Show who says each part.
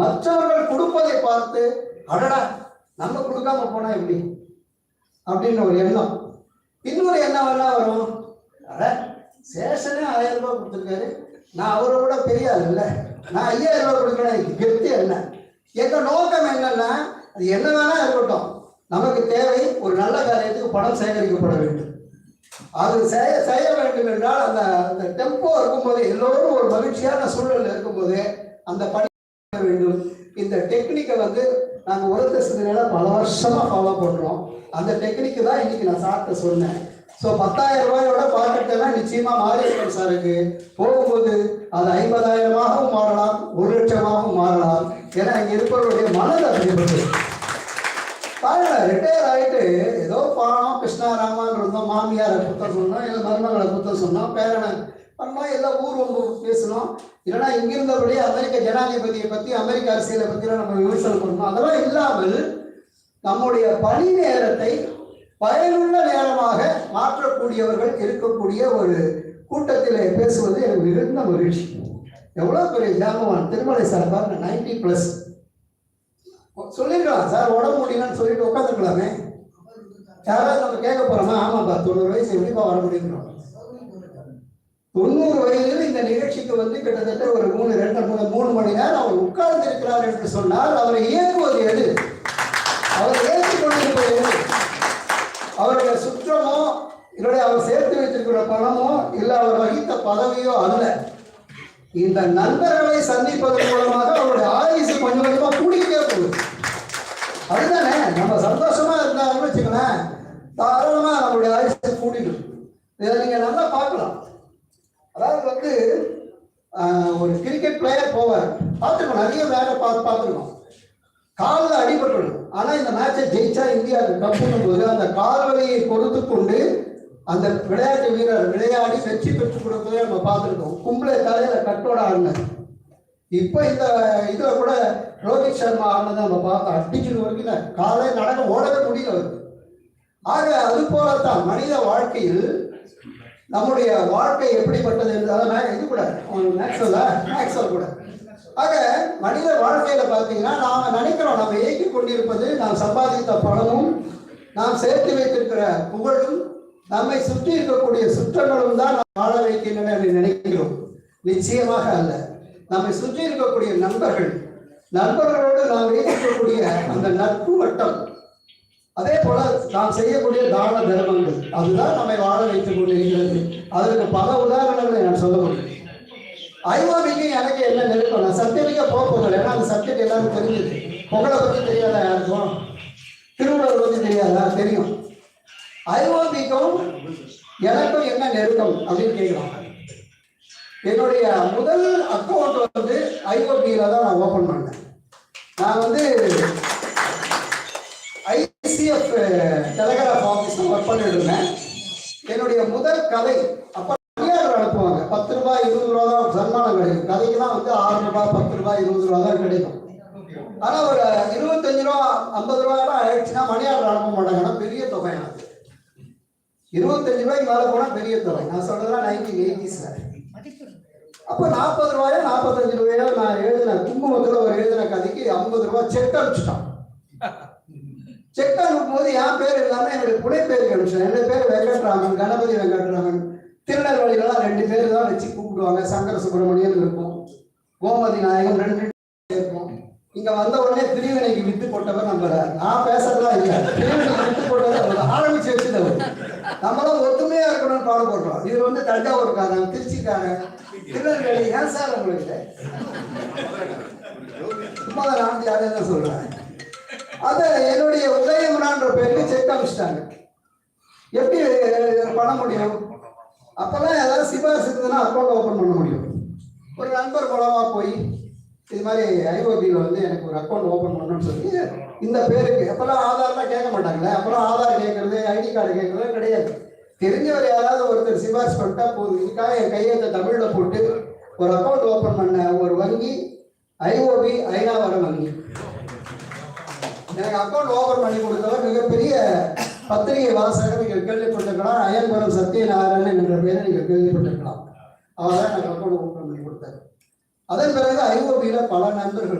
Speaker 1: மற்றவர்கள் கொடுப்பதை பார்த்து அடடா நம்ம கொடுக்காம போனா எப்படி? அப்படின்ற ஒரு எண்ணம். இன்னொரு எண்ணம் என்ன வரும்? அட சேஷனே ஆயிரம் ரூபாய் கொடுத்துருக்காரு. நான் அவரை விட பெரிய ஆள் இல்லை. நான் ஐயாயிரம் ரூபாய் கொடுக்குறேன். கெத்து என்ன? எங்க நோக்கம் என்னன்னா அது என்ன வேணா இருக்கட்டும். நமக்கு தேவை ஒரு நல்ல காரியத்துக்கு பணம் சேகரிக்கப்பட வேண்டும். அது செய்ய செய்ய வேண்டும் என்றால் அந்த அந்த டெம்போ இருக்கும்போது எல்லோரும் ஒரு மகிழ்ச்சியான சூழல் இருக்கும்போது அந்த பணி இந்த டெக்னிக்கை வந்து நாங்கள் உரத்த சிந்தனையில பல வருஷமாக ஃபாலோ பண்ணுறோம் அந்த டெக்னிக்கு தான் இன்னைக்கு நான் சாப்பிட்ட சொன்னேன். ஸோ பத்தாயிரம் ரூபாயோட பாக்கெட்டெல்லாம் நிச்சயமாக மாரியப்பன் சாருக்கு போகும்போது அது ஐம்பதாயிரமாகவும் மாறலாம் ஒரு லட்சமாகவும் மாறலாம். ஏன்னா இங்கே இருப்பவருடைய மனது அப்படிப்பட்டது பாருங்க ரிட்டையர் ஆகிட்டு ஏதோ பாடம் கிருஷ்ணா ராமான் இருந்தோம் மாமியாரை குத்தம் சொன்னோம் இல்லை மருமகளை குத்தம் சொன்னோம் பேரனை பண்ணோம் எல்லாம் ஊர் ஒன்று பேசணும் இல்லைன்னா இங்கிருந்தபடி அமெரிக்க ஜனாதிபதியை பற்றி அமெரிக்க அரசியலை பற்றிலாம் நம்ம விமர்சனம் பண்ணணும். அதெல்லாம் இல்லாமல் நம்முடைய பணி நேரத்தை பயனுள்ள நேரமாக மாற்றக்கூடியவர்கள் இருக்கக்கூடிய ஒரு கூட்டத்தில் பேசுவது எனக்கு மிகுந்த மகிழ்ச்சி. எவ்வளோ பெரிய ஜாமவான். திருமலை சார் பாருங்க நைன்டி ப்ளஸ் சொல்லிருக்கலாம் சார் உடம்பு முடியலன்னு சொல்லிட்டு உட்காந்துருக்கலாமே யாராவது நம்ம கேட்க போறோமா? ஆமாப்பா தொண்ணூறு வயசு எப்படிப்பா வர முடியுங்கிறோம் தொண்ணூறு வயதில் இந்த நிகழ்ச்சிக்கு வந்து கிட்டத்தட்ட ஒரு மூணு ரெண்டு மூணு மூணு மணி நேரம் அவர் உட்கார்ந்து இருக்கிறார் என்று சொன்னால் அவரை இயக்குவது எது? அவர் ஏற்றுக் கொண்டிருப்பது எது? அவருடைய சுற்றமோ இல்லை அவர் சேர்த்து வைத்திருக்கிற பணமோ இல்லை அவர் வகித்த பதவியோ அல்ல. இந்த நண்பர்களை சந்திப்பதன் மூலமாக அவருடைய ஆயுசு கொஞ்சம் கொஞ்சமா கூடிக்கிட்டே போகுது. அதுதானே நம்ம சந்தோஷமா இருந்தாலும் வச்சுக்கோங்களேன் தாராளமா நம்மளுடைய ஆயுசு கூடிடும் இதை நீங்க நல்லா பார்க்கலாம். அதாவது வந்து ஒரு கிரிக்கெட் பிளேயர் போவார். பார்த்துருக்கோம் நிறைய வேலை பார்த்து பார்த்துருக்கோம். காலில் அடிபட்டுடும். ஆனால் இந்த மேட்சை ஜெயிச்சா இந்தியாவுக்கு கப்புன்னும் போது அந்த கால் வலியை பொறுத்து கொண்டு அந்த விளையாட்டு வீரர் விளையாடி வெற்றி பெற்றுக் கொடுப்பதை நம்ம பார்த்துருக்கோம். கும்பலை தலையில கட்டோட ஆடினார். இப்போ இந்த இதில் கூட ரோஹித் சர்மா ஆடினதை நம்ம பார்த்தோம் அடிச்சுட்டு வரைக்கும் காலையில் நடக்க ஓடவே முடியல ஆக அது போலத்தான் மனித வாழ்க்கையில் நம்முடைய வாழ்க்கை எப்படிப்பட்டது என்று இது கூட மேக்ஸல் மேக்ஸல் கூட. ஆக மனித வாழ்க்கையில பார்த்தீங்கன்னா நாம நினைக்கிறோம் நம்ம இயக்கி கொண்டிருப்பது நாம் சம்பாதித்த பணமும் நாம் சேர்த்து வைத்திருக்கிற புகழும் நம்மை சுற்றி இருக்கக்கூடிய சுற்றங்களும் தான் நாம் வாழ வைக்கின்றன என்று நினைக்கிறோம். நிச்சயமாக அல்ல. நம்மை சுற்றி இருக்கக்கூடிய நண்பர்கள் நண்பர்களோடு நாம் வைத்திருக்கக்கூடிய அந்த நட்பு வட்டம் அதே போல நாம் செய்யக்கூடிய தான தர்மங்கள். அதுதான் நம்மை வாழ வைத்துக் கொண்டிருக்கிறது. அதற்கு பல உதாரணங்களை நான் சொல்ல முடியும் ஐவாமிக்கும் எனக்கு என்ன நெருக்கம்? நான் சத்தியமிக்க போக போகல ஏன்னா அந்த சப்ஜெக்ட் எல்லாரும் தெரிஞ்சது. புகழை பற்றி தெரியாதா யாருக்கும்? திருவள்ளுவர் பற்றி தெரியாதா? தெரியும். ஐவாமிக்கும் எனக்கும் என்ன நெருக்கம் அப்படின்னு கேட்கலாம் என்னுடைய முதல் அக்கௌண்ட் வந்து ஐஓபியில் தான் நான் ஓப்பன் பண்ணேன். நான் வந்து ஐசிஎஃப் டெலகிராஃப் ஆஃபீஸில் ஒர்க் பண்ணிட்டு இருந்தேன் என்னுடைய முதல் கதை அப்போ தனியார் அனுப்புவாங்க பத்து ரூபாய் இருபது ரூபா தான் சன்மானம் கிடைக்கும். கதைக்கெல்லாம் வந்து ஆறு ரூபாய் பத்து ரூபாய் இருபது ரூபா தான் கிடைக்கும். ஆனால் ஒரு இருபத்தஞ்சு ரூபா ஐம்பது ரூபாயெல்லாம் ஆயிடுச்சுன்னா மணியாளர் அனுப்ப மாட்டாங்கன்னா பெரிய தொகை எனக்கு இருபத்தஞ்சு ரூபாய்க்கு மேலே போனால் பெரிய தொகை. நான் சொல்றதெல்லாம் நைன்டீன் எயிட்டிஸ்ல அப்போ நாற்பது ரூபாயோ நாற்பத்தஞ்சு ரூபாயோ நான் எழுதின குங்குமத்தில் ஒரு எழுதின கதைக்கு ஐம்பது ரூபாய் செக் அனுப்பிச்சிட்டான். செக் அனுப்பும்போது என் பேர் இல்லாமல் என்னுடைய புனை பேருக்கு அனுப்பிச்சேன் என்னுடைய பேர் வெங்கட்ராமன் கணபதி வெங்கட்ராமன். திருநெல்வேலியிலலாம் ரெண்டு பேர் தான் வச்சு கூப்பிடுவாங்க. சங்கர சுப்பிரமணியன் இருக்கும். கோமதி நாயகம் ரெண்டு இருக்கும் இங்க வந்த உடனே பிரிவினைக்கு வித்து போட்டவர் நம்பர் நான் பேசுறதா இல்ல. பிரிவினைக்கு வித்து போட்டவர் ஆரம்பிச்சு வச்சதவர் நம்மளாம் ஒத்துமையா இருக்கணும்னு பாடுபடுறோம். இது வந்து தஞ்சாவூர்காரன் திருச்சிக்காரன் திருநெல்வேலி. ஏன் சார் உங்களுக்கு? சும்மா தான் நான் யாரும் தான் சொல்றேன்? அத என்னுடைய உதயம்னான்ற பேருக்கு செக் அனுப்பிச்சிட்டாங்க எப்படி பண்ண முடியும்? அப்போல்லாம் ஏதாவது சிபாரிசு இருந்ததுன்னா அக்கௌண்ட் ஓப்பன் பண்ண முடியும். ஒரு நண்பர் மூலமா போய் இது மாதிரி ஐஓபியில் வந்து எனக்கு ஒரு அக்கௌண்ட் ஓப்பன் பண்ணணும்னு சொல்லி இந்த பேருக்கு அப்போல்லாம் ஆதார்லாம் கேட்க மாட்டாங்களே அப்புறம் ஆதார் கேட்கறது ஐடி கார்டு கேட்கறது கிடையாது. தெரிஞ்சவர் யாராவது ஒருத்தர் சிபாரிசு பண்ணிட்டா போதும். இதுக்காக என் கையெழுத்தை தமிழில் போட்டு ஒரு அக்கௌண்ட் ஓப்பன் பண்ண ஒரு வங்கி ஐஓபி ஐநாவரம் வங்கி. எனக்கு அக்கௌண்ட் ஓப்பன் பண்ணி கொடுத்தவர் மிகப்பெரிய பத்திரிகை வாசகர் நீங்கள் கேள்விப்பட்டிருக்கலாம் அயன்புரம் சத்யநாராயணன் என்ற பெயரை நீங்கள் கேள்விப்பட்டிருக்கலாம். அவர் தான் நாங்கள் கூட ஓபன் பண்ணி கொடுத்தாரு. அதன் பிறகு ஐரோப்பியில் பல நண்பர்கள்